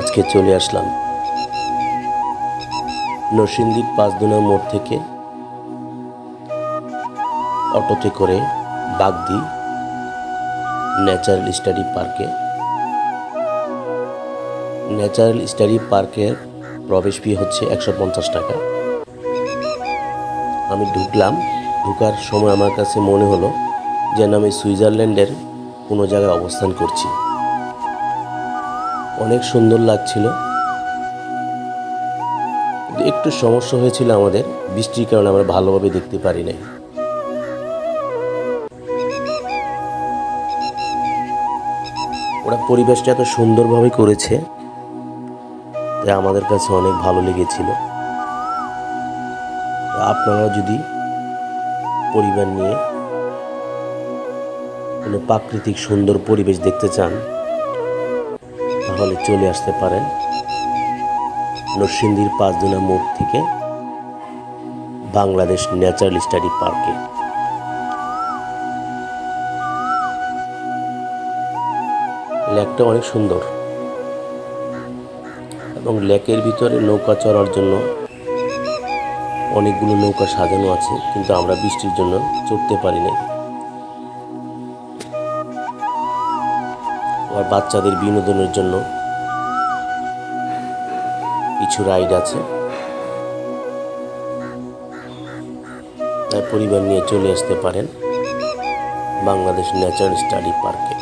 আজকে চলে আসলাম। নরসিংদীর পাঁচদুনা মোড় থেকে অটোতে করে বাগদি ন্যাচারাল স্টাডি পার্কে। ন্যাচারাল স্টাডি পার্কের প্রবেশ ফি হচ্ছে একশো পঞ্চাশ টাকা। আমি ঢুকলাম, ঢুকার সময় আমার কাছে মনে হলো যেন আমি সুইজারল্যান্ডের কোনো জায়গায় অবস্থান করছি। অনেক সুন্দর লাগছিল। একটু সমস্যা হয়েছিল আমাদের, বৃষ্টির কারণে আমরা ভালোভাবে দেখতে পারি নাই। ওরা পরিবেশটা এত সুন্দরভাবে করেছে, তাই আমাদের কাছে অনেক ভালো লেগেছিল। তো আপনারাও যদি পরিবার নিয়ে কোনো প্রাকৃতিক সুন্দর পরিবেশ দেখতে চান তাহলে চলে আসতে পারেন নরসিংদীর পাঁচদিনা মোড় থেকে বাংলাদেশ ন্যাচারাল স্টাডি পার্কে। লেকটা অনেক সুন্দর এবং লেকের ভিতরে নৌকা চড়ার জন্য অনেকগুলো নৌকা সাজানো আছে, কিন্তু আমরা বৃষ্টির জন্য চড়তে পারি নাই। আবার বাচ্চাদের বিনোদনের জন্য কিছু রাইড আছে। তাই পরিবার নিয়ে চলে আসতে পারেন বাংলাদেশ ন্যাচারাল স্টাডি পার্কে।